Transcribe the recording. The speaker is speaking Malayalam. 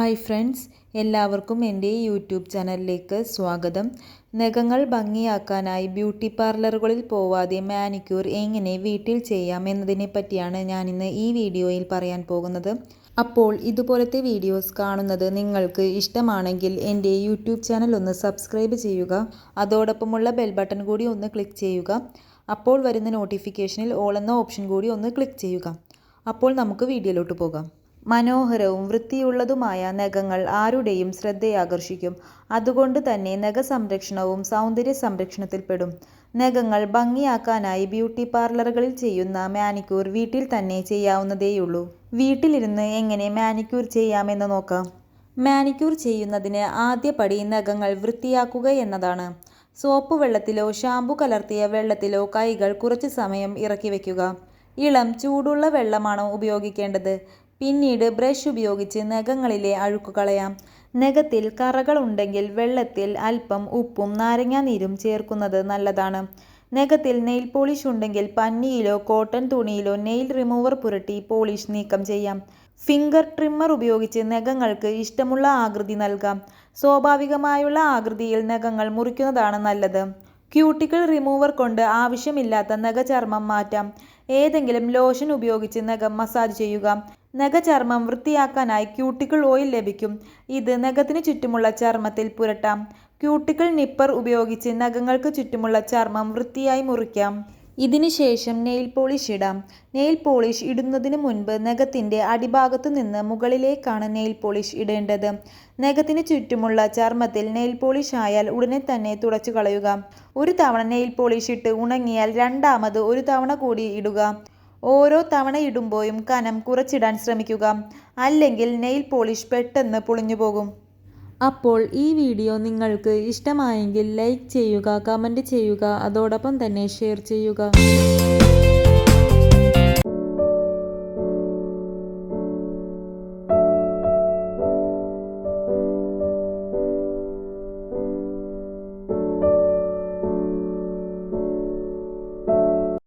ഹായ് ഫ്രണ്ട്സ് എല്ലാവർക്കും എന്റെ യൂട്യൂബ് ചാനലിലേക്ക് സ്വാഗതം. നഖങ്ങൾ ഭംഗിയാക്കാനായി ബ്യൂട്ടി പാർലറുകളിൽ പോവാതെ മാനിക്യൂർ എങ്ങനെ വീട്ടിൽ ചെയ്യാം എന്നതിനെ പറ്റിയാണ് ഞാനിന്ന് ഈ വീഡിയോയിൽ പറയാൻ പോകുന്നത്. അപ്പോൾ ഇതുപോലത്തെ വീഡിയോസ് കാണുന്നത് നിങ്ങൾക്ക് ഇഷ്ടമാണെങ്കിൽ എന്റെ യൂട്യൂബ് ചാനൽ ഒന്ന് സബ്സ്ക്രൈബ് ചെയ്യുക അതോടൊപ്പമുള്ള ബെൽ ബട്ടൺ കൂടി ഒന്ന് ക്ലിക്ക് ചെയ്യുക അപ്പോൾ വരുന്ന നോട്ടിഫിക്കേഷനിൽ ഓൾ എന്ന ഓപ്ഷൻ കൂടി ഒന്ന് ക്ലിക്ക് ചെയ്യുക. അപ്പോൾ നമുക്ക് വീഡിയോയിലോട്ട് പോകാം. മനോഹരവും വൃത്തിയുള്ളതുമായ നഖങ്ങൾ ആരുടെയും ശ്രദ്ധയാകർഷിക്കും. അതുകൊണ്ട് തന്നെ നഖ സംരക്ഷണവും സൗന്ദര്യ സംരക്ഷണത്തിൽപ്പെടും നഖങ്ങൾ ഭംഗിയാക്കാനായി ബ്യൂട്ടി പാർലറുകളിൽ ചെയ്യുന്ന മാനിക്യൂർ വീട്ടിൽ തന്നെ ചെയ്യാവുന്നതേയുള്ളൂ. വീട്ടിലിരുന്ന് എങ്ങനെ മാനിക്യൂർ ചെയ്യാമെന്ന് നോക്കാം. മാനിക്യൂർ ചെയ്യുന്നതിന് ആദ്യപടി നഖങ്ങൾ വൃത്തിയാക്കുക എന്നതാണ്. സോപ്പ് വെള്ളത്തിലോ ഷാമ്പു കലർത്തിയ വെള്ളത്തിലോ കൈകൾ കുറച്ച് സമയം ഇറക്കി വയ്ക്കുക. ഇളം ചൂടുള്ള വെള്ളമാണ് ഉപയോഗിക്കേണ്ടത്? പിന്നീട് ബ്രഷ് ഉപയോഗിച്ച് നഖങ്ങളിലെ അഴുക്ക് കളയാം നഖത്തിൽ കറകൾ ഉണ്ടെങ്കിൽ വെള്ളത്തിൽ അല്പം ഉപ്പും നാരങ്ങാനീരും ചേർക്കുന്നത് നല്ലതാണ്. നഖത്തിൽ നെയിൽ പോളിഷ് ഉണ്ടെങ്കിൽ പന്നിയിലോ കോട്ടൺ തുണിയിലോ നെയിൽ റിമൂവർ പുരട്ടി പോളിഷ് നീക്കം ചെയ്യാം. ഫിംഗർ ട്രിമ്മർ ഉപയോഗിച്ച് നഖങ്ങൾക്ക് ഇഷ്ടമുള്ള ആകൃതി നൽകാം. സ്വാഭാവികമായുള്ള ആകൃതിയിൽ നഖങ്ങൾ മുറിക്കുന്നതാണ് നല്ലത്. ക്യൂട്ടിക്കിൾ റിമൂവർ കൊണ്ട് ആവശ്യമില്ലാത്ത നഖചർമ്മം മാറ്റാം. ഏതെങ്കിലും ലോഷൻ ഉപയോഗിച്ച് നഖം മസാജ് ചെയ്യുക. നഖചർമ്മം വൃത്തിയാക്കാനായി ക്യൂട്ടിക്കിൾ ഓയിൽ ലഭിക്കും. ഇത് നഖത്തിന് ചുറ്റുമുള്ള ചർമ്മത്തിൽ പുരട്ടാം. ക്യൂട്ടിക്കിൾ നിപ്പർ ഉപയോഗിച്ച് നഖങ്ങൾക്ക് ചുറ്റുമുള്ള ചർമ്മം വൃത്തിയായി മുറിക്കാം. ഇതിനുശേഷം നെയിൽ പോളിഷ് ഇടാം. നെയിൽ പോളിഷ് ഇടുന്നതിന് മുൻപ് നഖത്തിന്റെ അടിഭാഗത്തു നിന്ന് മുകളിലേക്കാണ് നെയിൽ പോളിഷ് ഇടേണ്ടത്. നഖത്തിന് ചുറ്റുമുള്ള ചർമ്മത്തിൽ നെയിൽ പോളിഷ് ആയാൽ ഉടനെ തന്നെ തുടച്ചു കളയുക. ഒരു തവണ നെയിൽ പോളിഷ് ഇട്ട് ഉണങ്ങിയാൽ രണ്ടാമത് ഒരു തവണ കൂടി ഇടുക. ഓരോ തവണ ഇടുമ്പോഴും കനം കുറച്ചിടാൻ ശ്രമിക്കുക. അല്ലെങ്കിൽ നെയിൽ പോളിഷ് പെട്ടെന്ന് പൊളിഞ്ഞു പോകും. അപ്പോൾ ഈ വീഡിയോ നിങ്ങൾക്ക് ഇഷ്ടമായെങ്കിൽ ലൈക്ക് ചെയ്യുക കമന്റ് ചെയ്യുക അതോടൊപ്പം തന്നെ ഷെയർ ചെയ്യുക.